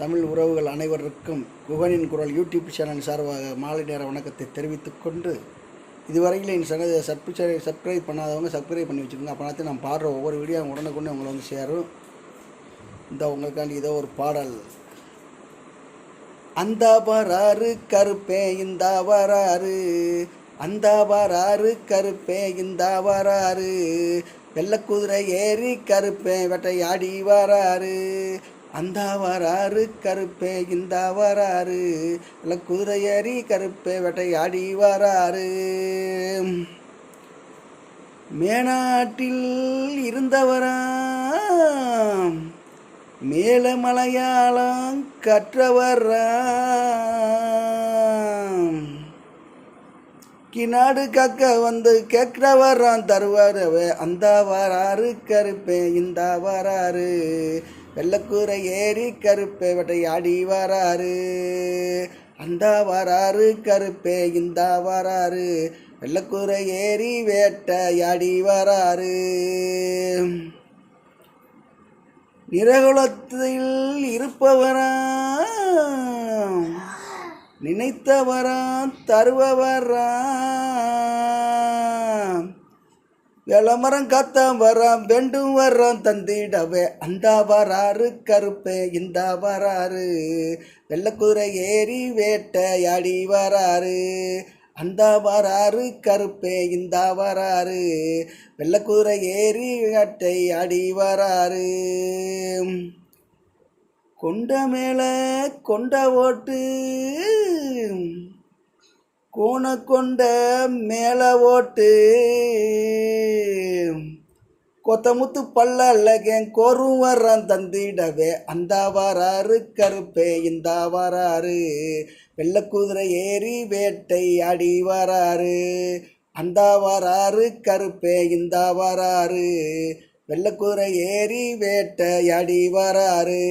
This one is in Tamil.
தமிழ் உறவுகள் அனைவருக்கும் குகனின் குரல் யூடியூப் சேனல் சார்பாக மாலை நேர வணக்கத்தை தெரிவித்துக் கொண்டு இதுவரையில் என் சங்க சப்ஸ்கிரைப் சப்ஸ்கிரைப் பண்ணாதவங்க சப்ஸ்கிரைப் பண்ணி வச்சுக்கோங்க. அப்போ நான் பாடுற ஒவ்வொரு வீடியோ உடனுக்குன்னு உங்களை வந்து சேரும். இந்த உங்களுக்காண்டி இதோ ஒரு பாடல். அந்த வராறு கருப்பே இந்த வராறு. அந்த வராறு கருப்பே இந்த வராறு. வெள்ளக்குதிரை ஏறி கருப்பே வெட்டையாடி வராறு. அந்த வராறு கருப்பே இந்த வராறு இல்லை ஏறி கருப்பே வேட்டையாடி வராறு. மேனாட்டில் இருந்தவராம் மேல மலையாளம் கற்றவராம். கிநாடு கக்க வந்து கேட்கிறவராம் தருவாரவே அந்த வராறு கருப்பே இந்த வராறு வெள்ளக்கூரை ஏறி கருப்பே வேட்டையாடி வராரு அந்த வராறு கருப்பே இந்த வராறு வெள்ளக்கூரை ஏறி வேட்டையாடி வராரு நிறகுலத்தில் இருப்பவரா? நினைத்தவராம் தருபவராம். விளம்பரம் காத்தாம் வராம் வேண்டும் வர்றான் தந்திடவே. அந்த வராறு கருப்பே இந்த வராறு. வெள்ளக்குதிரை ஏறி வேட்டையாடி வராறு. அந்த வராறு கருப்பே இந்த வராறு. வெள்ளக்குதிரை ஏறி வேட்டையாடி வராறு. கொண்ட மேல கொண்ட ஓட்டு. கோண கொண்ட மேல ஓட்டு. கொத்தமுத்து பல்லகன் கோரும் வர்றான் தந்திடவே. அந்த வராறு கருப்பே இந்த வராறு. வெள்ளக்குதிரை ஏறி வேட்டை அடி வராறு. அந்த வராறு கருப்பே இந்த வராறு. வெள்ளக்குதிரை ஏறி வேட்டையாடி வராரு.